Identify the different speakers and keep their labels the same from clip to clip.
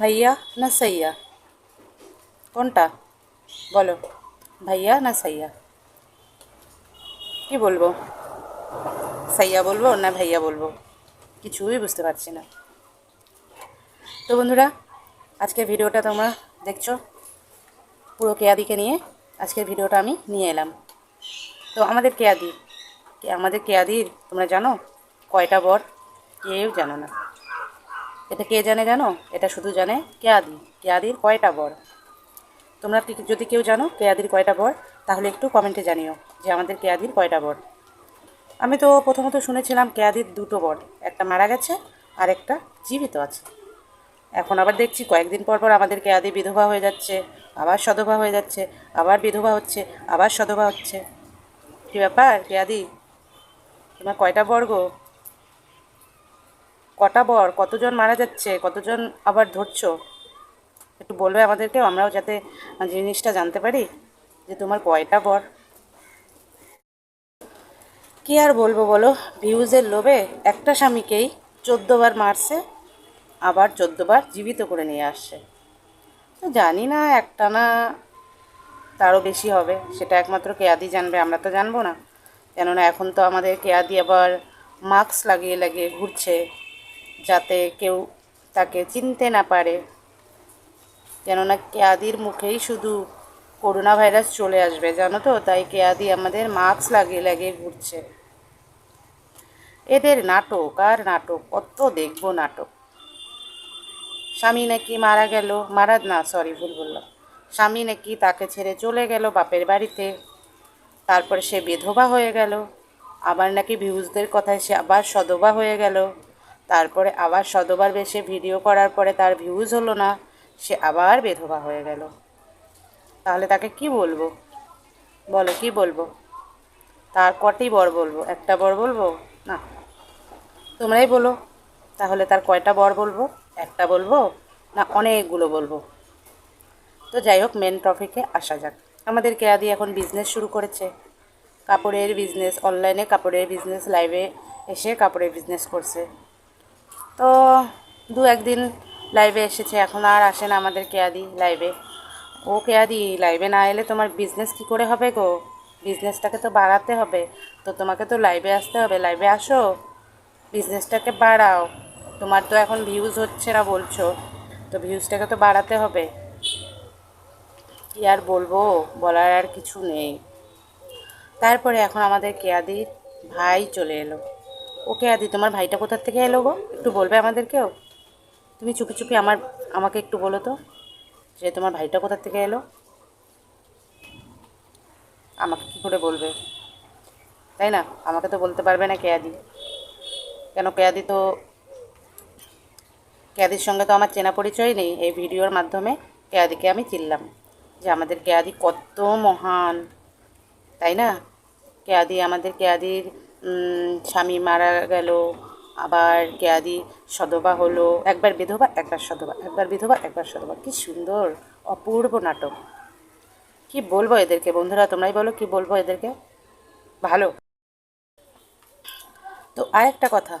Speaker 1: ভাইয়া না সাইয়া? কোনটা? বলো। ভাইয়া না সাইয়া? কি বলব? সাইয়া বলব না ভাইয়া বলব? কিছুই বুঝতে পারছি না। তো বন্ধুরা, আজকের ভিডিওটা তোমরা দেখছ। পুরো কেয়াদিকে নিয়ে আজকের ভিডিওটা আমি নিয়ে এলাম। তো আমাদের কেয়াদি, আমাদের কেয়াদির তোমরা জানো? কয়টা বর? কেউ জানো না। এটা কে জানে জানো? এটা শুধু জানে কেয়াদি। কেয়াদির কয়টা বর? তোমরা যদি কেউ জানো কেয়াদির কয়টা বর, তাহলে একটু কমেন্টে জানিও যে আমাদের কেয়াদির কয়টা বর। আমি তো প্রথমত শুনেছিলাম কেয়াদির দুটো বর, একটা মারা গেছে আর একটা জীবিত আছে। এখন আবার দেখছি কয়েকদিন পর পর আমাদের কেয়াদি বিধবা হয়ে যাচ্ছে, আবার সধবা হয়ে যাচ্ছে, আবার বিধবা হচ্ছে, আবার সধবা হচ্ছে। কী ব্যাপার কেয়াদি? তোমার কয়টা বর্গ কটা বর? কতজন মারা যাচ্ছে? কতজন আবার ধরছো? একটু বলবে আমাদেরকে? আমরাও যাতে জিনিসটা জানতে পারি যে তোমার কয়টা বর? কি আর বলব বলো? ভিউজের লোভে একটা স্বামীকেই চোদ্দোবার মারছে, আবার চোদ্দোবার জীবিত করে নিয়ে আসছে। তো জানি না, একটা না তারও বেশি হবে, সেটা একমাত্র কেয়াদি জানবে, আমরা তো জানব না। কেননা এখন তো আমাদের কেয়াদি আবার মাস্ক লাগিয়ে লাগিয়ে ঘুরছে যাতে কেউ তাকে চিনতে না পারে। কেননা কেয়াদির মুখেই শুধু করোনা ভাইরাস চলে আসবে, জানো তো? তাই কেয়াদি আমাদের মাস্ক লাগিয়ে লাগিয়ে ঘুরছে। এদের নাটক, আর নাটক? কত দেখব নাটক? স্বামী নাকি মারা গেল, মারা, না সরি ভুল বললাম। স্বামী নাকি তাকে ছেড়ে চলে গেল বাপের বাড়িতে, তারপরে সে বিধবা হয়ে গেল, আবার নাকি ভিউজদের কথায় সে আবার সদবা হয়ে গেল। তারপরে আবার সদবার বেশে ভিডিও করার পরে তার ভিউজ হলো না, সে আবার বেধবা হয়ে গেল। তাহলে তাকে কি বলব? বলো, কি বলব? তার কটি বর বলব? একটা বর বলব? না। তোমরাই বলো। তাহলে তার কয়টা বর বলব? একটা বলব? না, অনেকগুলো বলব। তো যাই হোক মেন টপিকে আসা যাক। আমাদের কেয়াদি এখন বিজনেস শুরু করেছে। কাপড়ের বিজনেস অনলাইনে কাপড়ের বিজনেস লাইভে এসে কাপড়ের বিজনেস করছে। তো দু একদিন লাইভে এসেছে, এখন আর আসে না আমাদের কেয়াদি লাইভে ও কেয়াদি লাইভে না এলে তোমার বিজনেস কি করে হবে গো? বিজনেসটাকে তো বাড়াতে হবে। তো তোমাকে তো লাইভে আসতে হবে। লাইভে আসো বিজনেসটাকে বাড়াও। তোমার তো এখন ভিউজ হচ্ছে না বলছো, তো ভিউজটাকে তো বাড়াতে হবে। কি আর বলব, বলার আর কিছু নেই। তারপরে এখন আমাদের কেয়াদির ভাই চলে এলো। ও আদি, তোমার ভাইটা কোথার থেকে এলো গো? একটু বলবে আমাদেরকেও? তুমি চুপি চুপি আমার, আমাকে একটু বলো তো, যে তোমার ভাইটা কোথার থেকে এলো? আমাকে কি করে বলবে? তাই না? আমাকে তো বলতে পারবে না কেয়াদি। কেন কেয়াদি তো, কেয়াদির সঙ্গে তো আমার চেনা পরিচয় নেই। এই ভিডিওর মাধ্যমে কেয়াদিকে আমি চিনলাম যে আমাদের কেয়াদি কত মহান। তাই না? কেয়াদি, আমাদের কেয়াদির স্বামী মারা গেল, আবার কেয়াদি সধবা হলো, একবার বিধবা, একবার সধবা একবার বিধবা, একবার সধবা কি সুন্দর, অপূর্ব নাটক। কি বলব এদেরকে বন্ধুরা, তোমরাই বলো কি বলব এদেরকে? ভালো। তো আরেকটা কথা,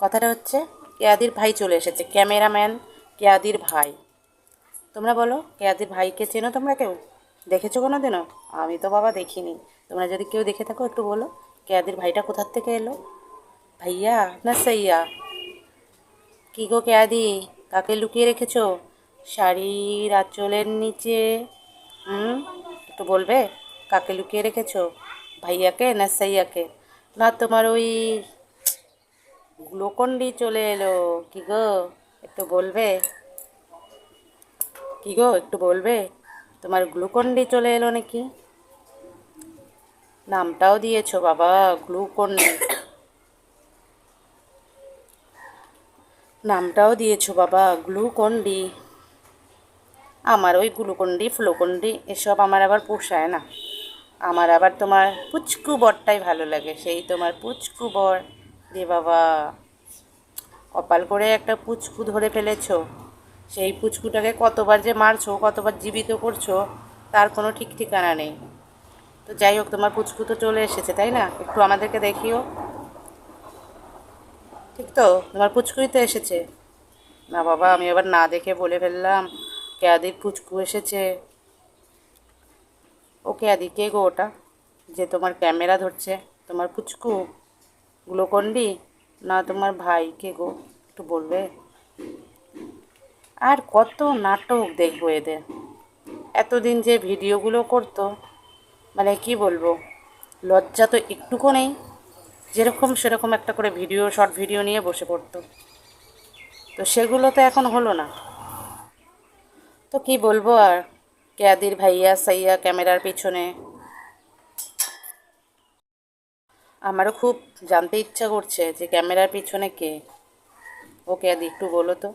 Speaker 1: কথাটা হচ্ছে কেয়াদির ভাই চলে এসেছে, ক্যামেরাম্যান কেয়াদির ভাই। তোমরা বলো কেয়াদির ভাইকে চেনো তোমরা কেউ? দেখেছ কোনো দিনও আমি তো বাবা দেখিনি। তোমরা যদি কেউ দেখে থাকো, একটু বলো। কেয়াদির ভাইটা কোথার থেকে এলো? ভাইয়া, না সাইয়া। কি গো কেয়াদি, কাকে লুকিয়ে রেখেছো? শাড়ির আঁচলের নিচে। হুম, একটু বলবে? কাকে লুকিয়ে রেখেছো? ভাইয়াকে না সাইয়াকে? না, তোমার ওই গ্লুকন্ডি চলে এলো। কি গো, একটু বলবে? কি গো, একটু বলবে? তোমার গ্লুকন্ডি চলে এলো নাকি? নামটাও দিয়েছ, বাবা গ্লুকন্ডি নামটাও দিয়েছ, বাবা গ্লুকন্ডি আমার ওই গ্লুকন্ডি ফ্লোকন্ডি এসব আমার আবার পোষায় না। আমার আবার তোমার পুচকু বরটাই ভালো লাগে, সেই তোমার পুচকু বর। রে বাবা, কপাল করে একটা পুচকু ধরে ফেলেছো। সেই পুচকুটাকে কতবার যে মারছো, কতবার জীবিত করছ, তার কোনো ঠিক ঠিকানা নেই। তো যাই হোক, তোমার পুচকু তো চলে এসেছে, তাই না? একটু আমাদেরকে দেখিও। ঠিক তো? তোমার পুচকুই তো এসেছে। না বাবা, আমি এবার না দেখে বলে ফেললাম। কেয়াদির পুচকু এসেছে। ও কেয়াদি, কে গো ওটা? যে তোমার ক্যামেরা ধরছে। তোমার পুচকু? গ্লুকন্ডি? না, তোমার ভাই, কে গো? একটু বলবে? আর কত নাটক দেখব এদের। এতদিন যে ভিডিওগুলো করতো মানে কি বলব, লজ্জা তো একটুকু নেই। যেরকম সেরকম একটা করে ভিডিও শর্ট ভিডিও নিয়ে বসে পড়তো। তো সেগুলো তো এখন হলো না। তো কি বলব আর ক্যাদির ভাইয়া, সাইয়া, ক্যামেরার পিছনে। আমারও খুব জানতে ইচ্ছা করছে যে ক্যামেরার পিছনে কে? ও ক্যাদি একটু বলো তো।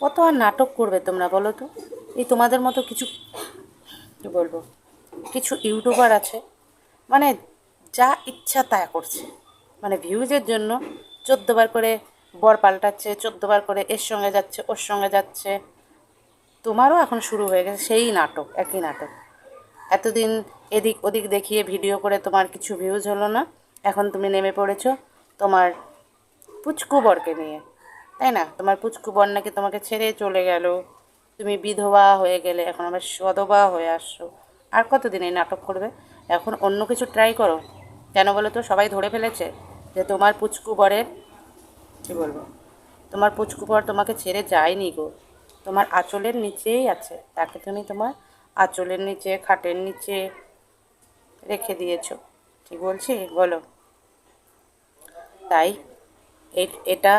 Speaker 1: কত আর নাটক করবে তোমরা বলো তো? এই তোমাদের মতো কিছু বলব? কিছু ইউটিউবার আছে মানে যা ইচ্ছা তা করছে। মানে ভিউজের জন্য চোদ্দোবার করে বর পাল্টাচ্ছে চোদ্দোবার করে এর সঙ্গে যাচ্ছে, ওর সঙ্গে যাচ্ছে। তোমারও এখন শুরু হয়ে গেছে সেই নাটক, একই নাটক। এতদিন এদিক ওদিক দেখিয়ে ভিডিও করে তোমার কিছু ভিউজ হলো না, এখন তুমি নেমে পড়েছো তোমার পুচকু বরকে নিয়ে। তাই না? তোমার পুচকু বর নাকি তোমাকে ছেড়ে চলে গেল। তুমি বিধবা হয়ে গেলে, এখন আবার সদবা হয়ে আসছো। আর কতদিন এই নাটক করবে? এখন অন্য কিছু ট্রাই করো। কেন বলো তো? সবাই ধরে ফেলেছে যে তোমার পুচকু বরের কী বলব? তোমার পুচকু বর তোমাকে ছেড়ে যায়নি গো। তোমার আঁচলের নিচেই আছে। তাকে তুমি তোমার আঁচলের নিচে, খাটের নিচে রেখে দিয়েছ। ঠিক বলছি? বলো। তাই এটা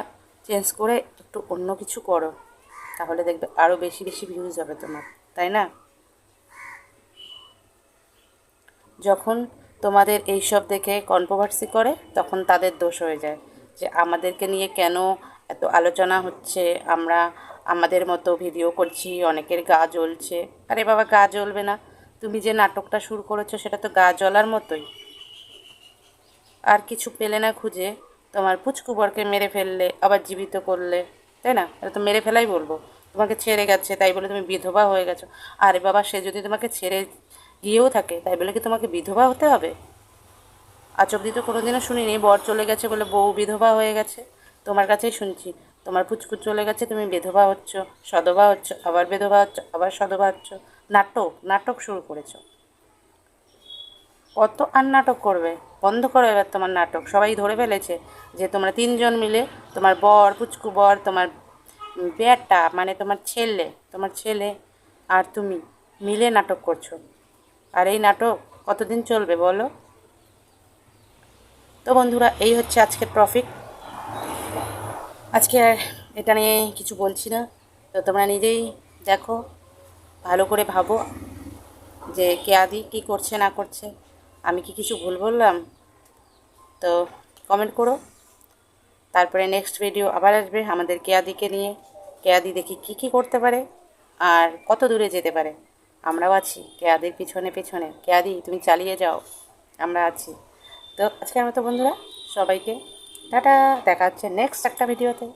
Speaker 1: চেঞ্জ করে একটু অন্য কিছু করো। তাহলে দেখবে আরও বেশি বেশি ভিউজ হবে তোমার। তাই না? যখন তোমাদের এইসব দেখে কন্ট্রোভার্সি করে, তখন তাদের দোষ হয়ে যায় যে আমাদেরকে নিয়ে কেন এত আলোচনা হচ্ছে, আমরা আমাদের মতো ভিডিও করছি, অনেকের গা জ্বলছে। আরে বাবা, গা জ্বলবে না। তুমি যে নাটকটা শুরু করেছ, সেটা তো গা জ্বলার মতোই। আর কিছু পেলে না খুঁজে, তোমার পুচকুবরকে মেরে ফেললে, আবার জীবিত করলে, তাই না? এটা তো মেরে ফেলাই বলব। তোমাকে ছেড়ে গেছে, তাই বলে তুমি বিধবা হয়ে গেছো। আরে বাবা, সে যদি তোমাকে ছেড়ে গিয়েও থাকে, তাই বলে কি তোমাকে বিধবা হতে হবে? আজ অব্দি তো কোনোদিনও শুনিনি, বর চলে গেছে বলে বউ বিধবা হয়ে গেছে। তোমার কাছেই শুনছি, তোমার পুচকু চলে গেছে, তুমি বিধবা হচ্ছ, সদবা হচ্ছ, আবার বিধবা হচ্ছ, আবার সদবা হচ্ছ। নাটক নাটক শুরু করেছ। কত আর নাটক করবে? বন্ধ করো এবার তোমার নাটক। সবাই ধরে ফেলেছে যে তোমরা তিনজন মিলে তোমার বর পুচকু বর, তোমার বেয়ারটা মানে তোমার ছেলে তোমার ছেলে আর তুমি মিলে নাটক করছ। আর এই নাটক কতদিন চলবে বলো? তো বন্ধুরা, এই হচ্ছে আজকের টপিক আজকে এটা নিয়ে কিছু বলছি না। তো তোমরা নিজেই দেখো, ভালো করে ভাবো যে কে আদি, কী করছে, না করছে। আমি কি কিছু ভুল বললাম? তো কমেন্ট করো। তারপরে নেক্সট ভিডিও আবার আসবে আমাদের কেয়াদিকে নিয়ে। কেয়াদি দেখি কী কী করতে পারে আর কত দূরে যেতে পারে। আমরাও আছি, কেয়াদির পিছনে পিছনে। কেয়াদি, তুমি চালিয়ে যাও, আমরা আছি। তো আজকে আমার তো বন্ধুরা, সবাইকে টাটা, দেখা হচ্ছে নেক্সট একটা ভিডিওতে।